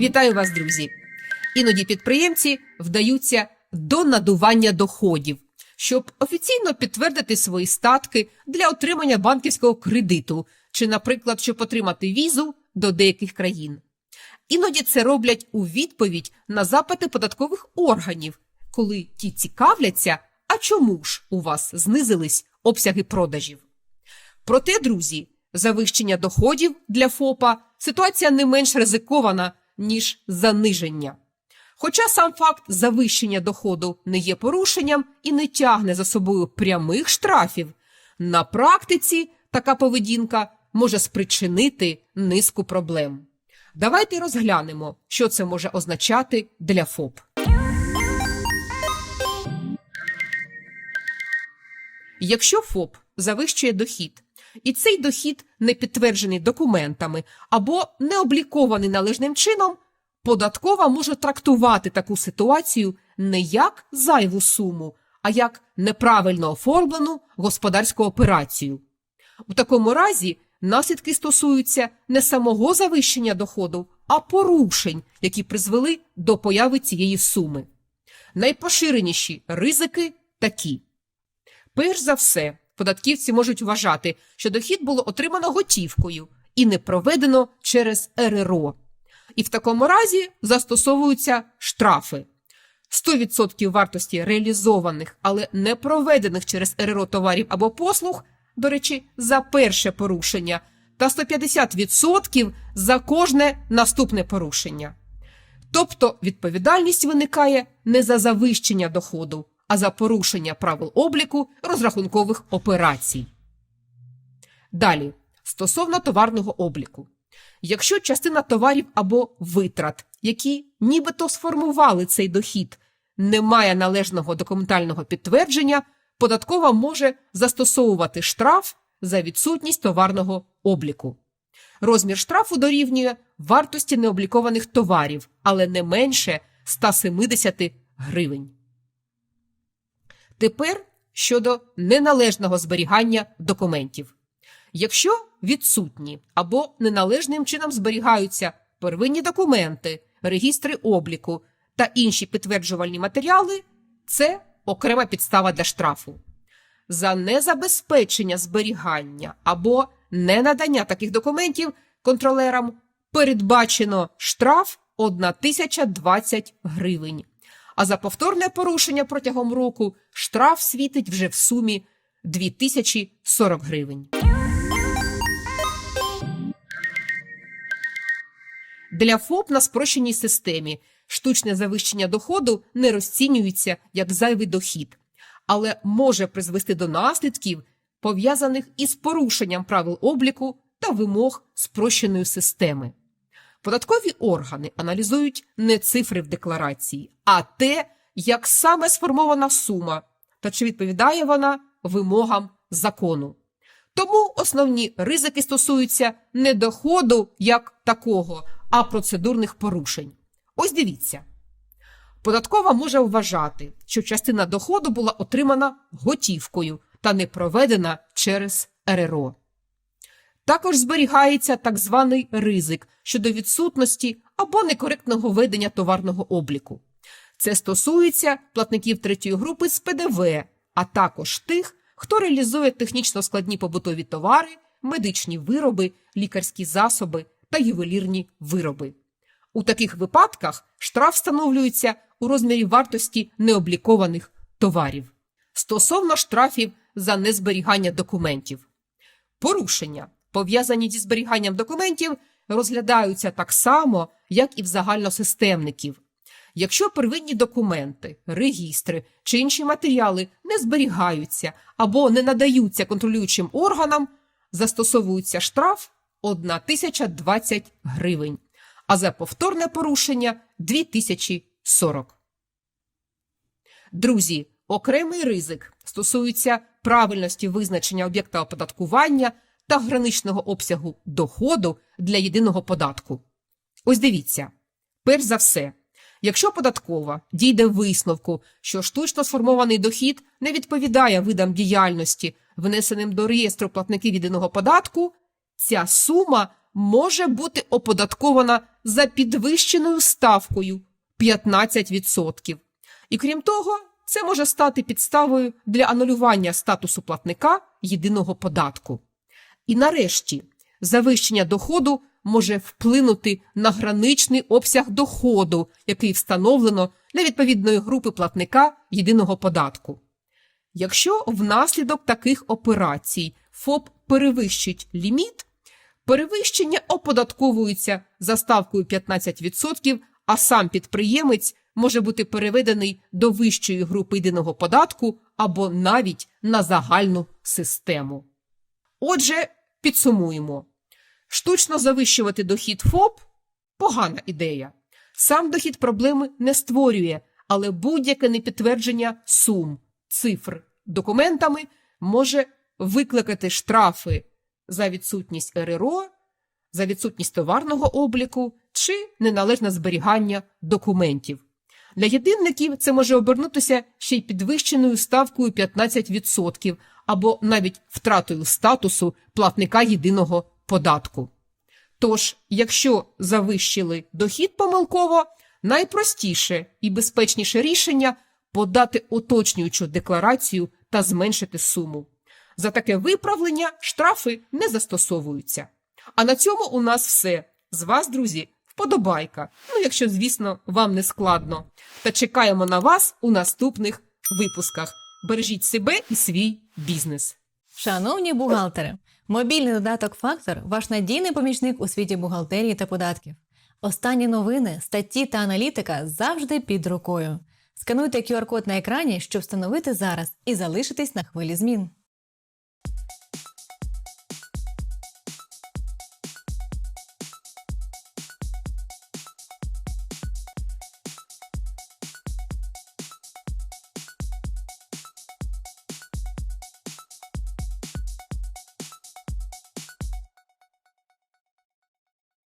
Вітаю вас, друзі! Іноді підприємці вдаються до надування доходів, щоб офіційно підтвердити свої статки для отримання банківського кредиту, чи, наприклад, щоб отримати візу до деяких країн. Іноді це роблять у відповідь на запити податкових органів, коли ті цікавляться, а чому ж у вас знизились обсяги продажів. Проте, друзі, завищення доходів для ФОПа ситуація не менш ризикована, ніж заниження. Хоча сам факт завищення доходу не є порушенням і не тягне за собою прямих штрафів, на практиці така поведінка може спричинити низку проблем. Давайте розглянемо, що це може означати для ФОП. Якщо ФОП завищує дохід, і цей дохід не підтверджений документами або не облікований належним чином, податкова може трактувати таку ситуацію не як зайву суму, а як неправильно оформлену господарську операцію. У такому разі наслідки стосуються не самого завищення доходу, а порушень, які призвели до появи цієї суми. Найпоширеніші ризики такі. Перш за все, податківці можуть вважати, що дохід було отримано готівкою і не проведено через РРО. І в такому разі застосовуються штрафи. 100% вартості реалізованих, але не проведених через РРО товарів або послуг, до речі, за перше порушення, та 150% за кожне наступне порушення. Тобто відповідальність виникає не за завищення доходу, а за порушення правил обліку розрахункових операцій. Далі, стосовно товарного обліку. Якщо частина товарів або витрат, які нібито сформували цей дохід, не має належного документального підтвердження, податкова може застосовувати штраф за відсутність товарного обліку. Розмір штрафу дорівнює вартості необлікованих товарів, але не менше 170 гривень. Тепер щодо неналежного зберігання документів. Якщо відсутні або неналежним чином зберігаються первинні документи, регістри обліку та інші підтверджувальні матеріали, це окрема підстава для штрафу. За незабезпечення зберігання або ненадання таких документів контролерам передбачено штраф 1020 гривень. А за повторне порушення протягом року штраф світить вже в сумі 2040 гривень. Для ФОП на спрощеній системі штучне завищення доходу не розцінюється як зайвий дохід, але може призвести до наслідків, пов'язаних із порушенням правил обліку та вимог спрощеної системи. Податкові органи аналізують не цифри в декларації, а те, як саме сформована сума та чи відповідає вона вимогам закону. Тому основні ризики стосуються не доходу як такого, а процедурних порушень. Ось дивіться. Податкова може вважати, що частина доходу була отримана готівкою та не проведена через РРО. Також зберігається так званий ризик щодо відсутності або некоректного ведення товарного обліку. Це стосується платників третьої групи з ПДВ, а також тих, хто реалізує технічно складні побутові товари, медичні вироби, лікарські засоби та ювелірні вироби. У таких випадках штраф встановлюється у розмірі вартості необлікованих товарів. Стосовно штрафів за незберігання документів. Порушення, пов'язані зі зберіганням документів, розглядаються так само, як і в загальносистемників. Якщо первинні документи, регістри чи інші матеріали не зберігаються або не надаються контролюючим органам, застосовується штраф 1020 гривень, а за повторне порушення 2040. Друзі, окремий ризик стосується правильності визначення об'єкта оподаткування та граничного обсягу доходу для єдиного податку. Ось дивіться, перш за все, якщо податкова дійде висновку, що штучно сформований дохід не відповідає видам діяльності, внесеним до реєстру платників єдиного податку, ця сума може бути оподаткована за підвищеною ставкою 15%. І крім того, це може стати підставою для анулювання статусу платника єдиного податку. І нарешті, завищення доходу може вплинути на граничний обсяг доходу, який встановлено для відповідної групи платника єдиного податку. Якщо внаслідок таких операцій ФОП перевищить ліміт, перевищення оподатковується за ставкою 15%, а сам підприємець може бути переведений до вищої групи єдиного податку або навіть на загальну систему. Отже, підсумуємо. Штучно завищувати дохід ФОП погана ідея. Сам дохід проблеми не створює, але будь-яке непідтвердження сум, цифр документами може викликати штрафи за відсутність РРО, за відсутність товарного обліку чи неналежне зберігання документів. Для єдинників це може обернутися ще й підвищеною ставкою 15% або навіть втратою статусу платника єдиного податку. Тож, якщо завищили дохід помилково, найпростіше і безпечніше рішення подати уточнюючу декларацію та зменшити суму. За таке виправлення штрафи не застосовуються. А на цьому у нас все. З вас, друзі, вподобайка. Ну, якщо, звісно, вам не складно. Та чекаємо на вас у наступних випусках. Бережіть себе і свій бізнес. Шановні бухгалтери, мобільний додаток Фактор ваш надійний помічник у світі бухгалтерії та податків. Останні новини, статті та аналітика завжди під рукою. Скануйте QR-код на екрані, щоб встановити зараз і залишитись на хвилі змін.